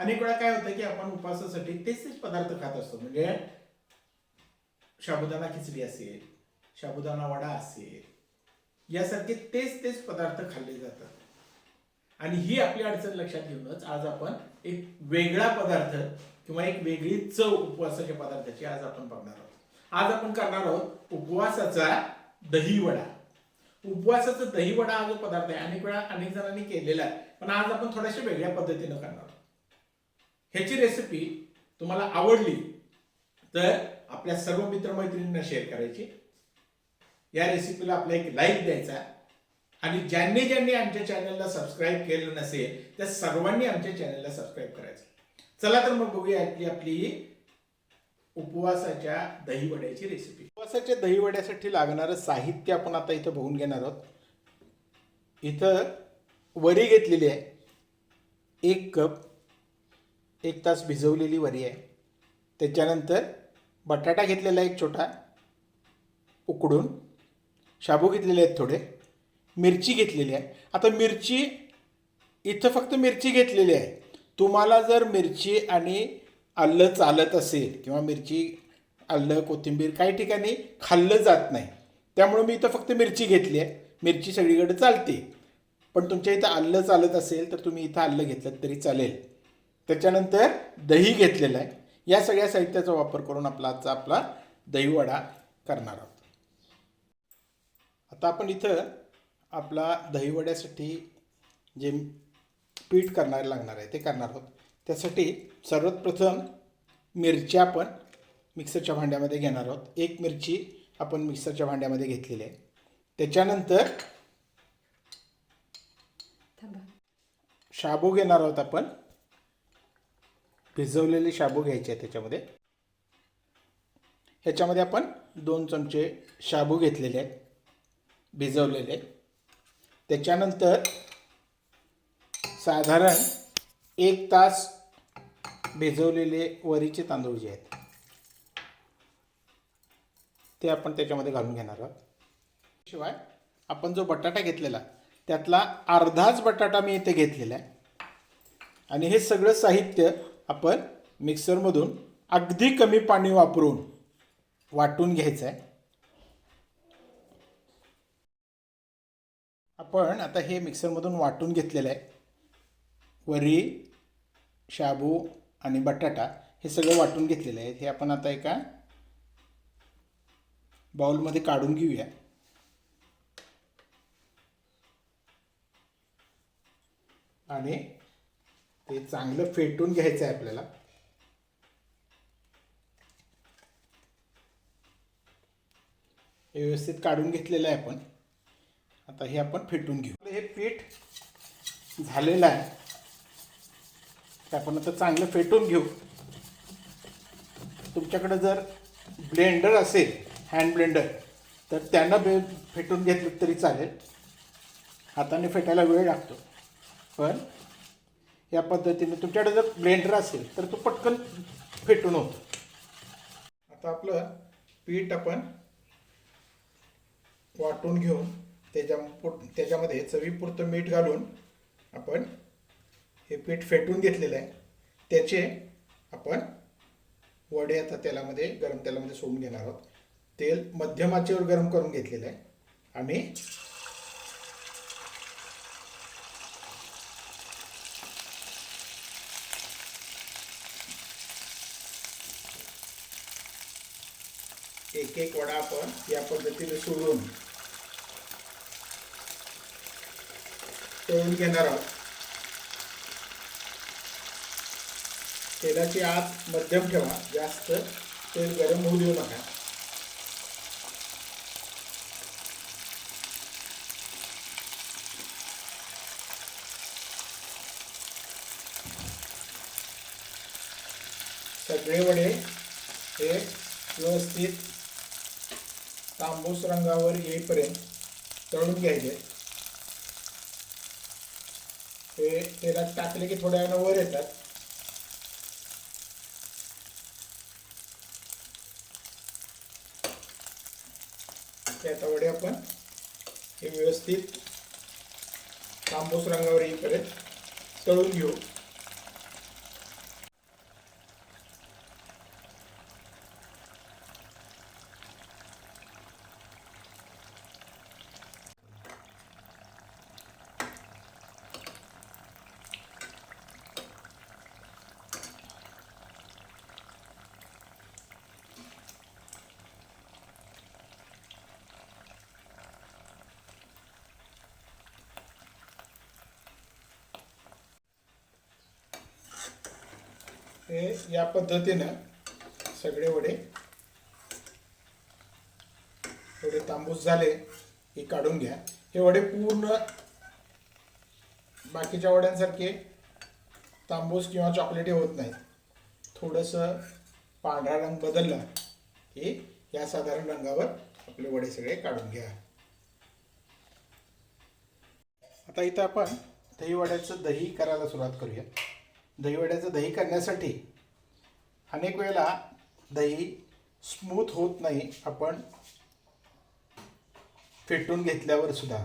अनेक वेळा काय होतं की आपण उपवासासाठी तेच तेच पदार्थ खात असतो. म्हणजे साबुदाणा खिचडी असेल साबुदाणा वडा असेल यासारखे तेच तेच पदार्थ खाल्ले जातात. आणि ही आपली अडचण लक्षात घेऊनच आज आपण एक वेगळा पदार्थ किंवा एक वेगळी चव उपवासाच्या पदार्थाची आज आपण बघणार आहोत. आज आपण करणार आहोत उपवासाचा दही वडा उपवासाचा दही वडा हा जो पदार्थ आहे अनेक वेळा अनेक जणांनी केलेला आहे पण आज आपण थोड्याशा वेगळ्या पद्धतीनं करणार आहोत. ह्याची रेसिपी तुम्हाला आवडली तर आपल्या सर्व मित्रमैत्रिणींना शेअर करायची. या रेसिपीला आपला एक लाईक द्यायचा. आणि ज्यांनी ज्यांनी आमच्या चॅनलला सबस्क्राईब केलं नसेल त्या सर्वांनी आमच्या चॅनलला सबस्क्राईब करायचं. चला तर मग बघूया आपली आपली उपवासाच्या दहीवड्याची रेसिपी उपवासाच्या दहीवड्यासाठी लागणारं साहित्य आपण आता इथं बघून घेणार आहोत. इथं वरी घेतलेली आहे. एक कप एक तास भिजवलेली वरी आहे. त्याच्यानंतर बटाटा घेतलेला आहे एक छोटा उकडून शाबू घेतलेले आहेत थोडे मिरची घेतलेली आहे. आता मिरची इथं फक्त मिरची घेतलेली आहे. तुम्हाला जर मिरची आणि आलं चालत असेल किंवा मिरची आलं कोथिंबीर काही ठिकाणी खाल्लं जात नाही. त्यामुळे मी इथं फक्त मिरची घेतली आहे. मिरची सगळीकडे चालते. पण तुमच्या इथं आलं चालत असेल तर तुम्ही इथं आलं घेतलं तरी चालेल. त्याच्यानंतर दही घेतलेलं आहे. या सगळ्या साहित्याचा वापर करून आपला आजचा आपला दहीवडा करणार आहोत. आता आपण इथं आपला दहीवड्यासाठी जे पीठ करणार लागणार आहे ते करणार आहोत. त्यासाठी सर्वात प्रथम मिरच्या आपण मिक्सरच्या भांड्यामध्ये घेणार आहोत. एक मिरची आपण मिक्सरच्या भांड्यामध्ये घेतलेली आहे. त्याच्यानंतर शाबू घेणार आहोत आपण. भिजवलेले शाबू घ्यायचे आहे त्याच्यामध्ये. ह्याच्यामध्ये आपण दोन चमचे शाबू घेतलेले आहेत भिजवलेले त्याच्यानंतर साधारण एक तास भिजवलेले वरीचे तांदूळ जे आहेत ते आपण त्याच्यामध्ये घालून घेणार आहोत. शिवाय आपण जो बटाटा घेतलेला त्यातला अर्धाच बटाटा मी इथे घेतलेला आहे. आणि हे सगळं साहित्य आपण मिक्सरमधून अगदी कमी पाणी वापरून वाटून घ्यायचं आहे आपण आता हे मिक्सरमधून वाटून घेतलेलं आहे वरी शाबू आणि बटाटा हे सगळं वाटून घेतलेलं आहे. हे आपण आता एका बाउलमध्ये काढून घेऊया. आणि ते चांगलं फेटून घ्यायचं आहे आपल्याला. हे व्यवस्थित काढून घेतलेलं आहे आपण. आता हे आपण फेटून घेऊ. हे पीठ झालेलं आहे. ते आपण आता चांगलं फेटून घेऊ. तुमच्याकडे जर ब्लेंडर असेल हँड ब्लेंडर तर त्यानं बे फेटून घेतलं तरी चालेल. हाताने फेटायला वेळ लागतो. पण या पद्धतीने तुमच्याकडे जर ब्लेंडर असेल तर तो पटकन फेटून होतो. आता आपलं पीठ आपण वाटून घेऊन त्याच्या पुट- त्याच्यामध्ये चवीपुरतं मीठ घालून आपण हे पीठ फेटून घेतलेलं आहे. त्याचे आपण वडे आता तेलामध्ये गरम तेलामध्ये सोडून घेणार आहोत. तेल मध्यम आचेवर गरम करून घेतलेलं आहे. आणि एक एक वडा आपण या पद्धतीने सोडून तळून घेणार आहोत. तेलाची आत मध्यम ठेवा जास्त तेल गरम होऊ देऊ नका. सगळे वडे हे व्यवस्थित तांबूस रंगावर येईपर्यंत तळून घ्यायचे. हे तेलात टाकले की थोड्या वेळानं वर येतात. ते आपण हे व्यवस्थित तांबूस रंगावर येईपर्यंत तळून घेऊ. हे या पद्धतीनं सगळे वडे थोडे तांबूस झाले की काढून घ्या. हे वडे पूर्ण बाकीच्या वड्यांसारखे तांबूस किंवा चॉकलेटी होत नाहीत. थोडंसं पांढरा रंग बदलला की या साधारण रंगावर आपले वडे सगळे काढून घ्या. आता इथं आपण दही वड्याचं दही करायला सुरुवात करूया. दहीवड्याचं दही करण्यासाठी अनेक वेळेला दही स्मूथ होत नाही. आपण फेटून घेतल्यावर सुद्धा.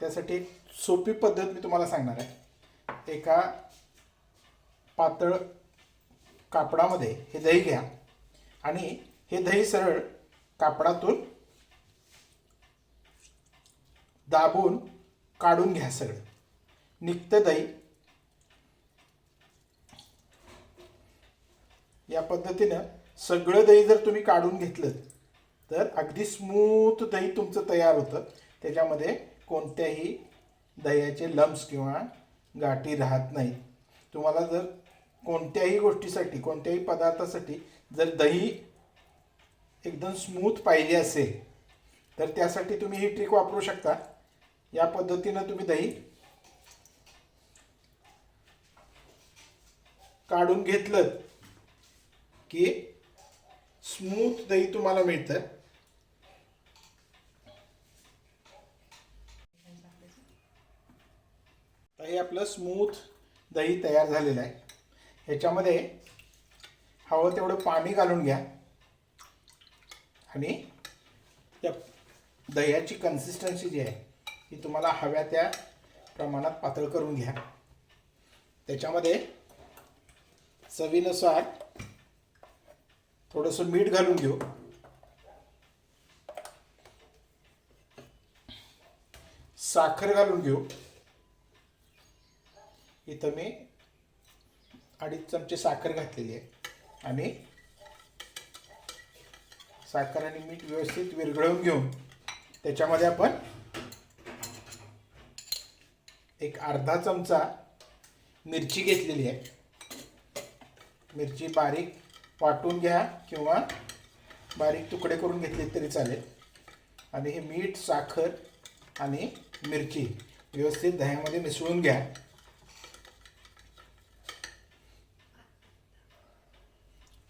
त्यासाठी एक सोपी पद्धत मी तुम्हाला सांगणार आहे. एका पातळ कापडामध्ये हे दही घ्या. आणि हे दही सरळ कापडातून दाबून काढून घ्या सरळ. निघतं दही या पद्धतीनं सगळं दही जर तुम्ही काढून घेतलं तर अगदी स्मूथ दही तुमचं तयार होतं. त्याच्यामध्ये कोणत्याही दह्याचे लम्स किंवा गाठी राहत नाहीत. तुम्हाला जर कोणत्याही गोष्टीसाठी कोणत्याही पदार्थासाठी जर दही एकदम स्मूथ पाहिजे असेल तर त्यासाठी तुम्ही ही ट्रिक वापरू शकता. या पद्धतीनं तुम्ही दही काढून घेतलं की स्मूथ दही तुम्हाला मिळतं तर हे आपलं स्मूथ दही तयार झालेलं आहे. ह्याच्यामध्ये हवं तेवढं पाणी घालून घ्या. आणि त्या दह्याची कन्सिस्टन्सी जी आहे ती तुम्हाला हव्या त्या प्रमाणात पातळ करून घ्या. त्याच्यामध्ये चवीनुसार थोडंसं मीठ घालून घेऊ. साखर घालून घेऊ. इथं मी अडीच चमचे साखर घातलेली आहे. आणि साखर आणि मीठ व्यवस्थित विरघळवून घेऊन त्याच्यामध्ये आपण एक अर्धा चमचा मिरची घेतलेली आहे. मिरची बारीक वाटून घ्या किंवा बारीक तुकडे करून घेतले तरी चालेल. आणि हे मीठ साखर आणि मिरची व्यवस्थित दह्यामध्ये मिसळून घ्या.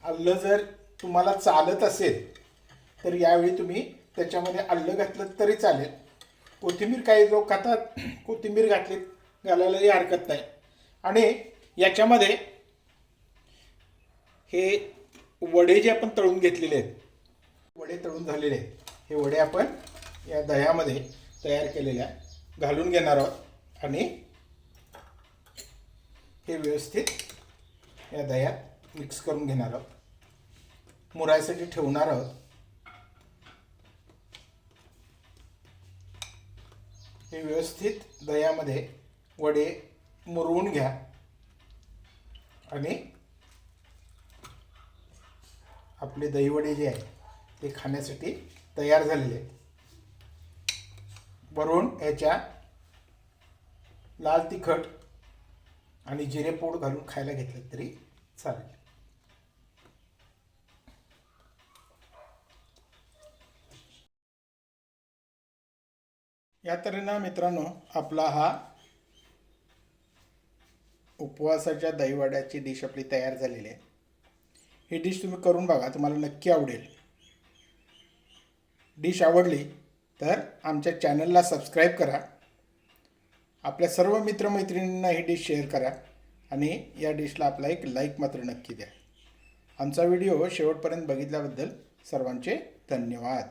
आलं जर तुम्हाला चालत असेल तर यावेळी तुम्ही त्याच्यामध्ये आलं घातलं तरी चालेल. कोथिंबीर काही लोक खातात कोथिंबीर घातली घालायलाही हरकत नाही. आणि याच्यामध्ये हे वडे जे आपण तळून घेतलेले आहेत वडे तळून झालेले आहेत हे वडे आपण या दह्यामध्ये तयार केलेल्या घालून घेणार आहोत आणि हे व्यवस्थित या दह्यात मिक्स करून घेणार आहोत. मुरायसाठी ठेवणार आहोत. हे व्यवस्थित दह्यामध्ये वडे मुरवून घ्या आणि आपले दहीवडे जे आहे ते खाण्यासाठी तयार झालेले आहेत वरून याच्या लाल तिखट आणि जिरेपूड घालून खायला घेतलं तरी चालेल. या तऱ्हेनं मित्रांनो आपला हा उपवासाच्या दहीवड्याची डिश आपली तयार झालेली आहे. ही डिश तुम्ही करून बघा तुम्हाला नक्की आवडेल. डिश आवडली तर आमच्या चॅनलला सबस्क्राईब करा. आपल्या सर्व मित्रमैत्रिणींना ही डिश शेअर करा आणि या डिशला आपला एक लाईक मात्र नक्की द्या. आमचा व्हिडिओ शेवटपर्यंत बघितल्याबद्दल सर्वांचे धन्यवाद.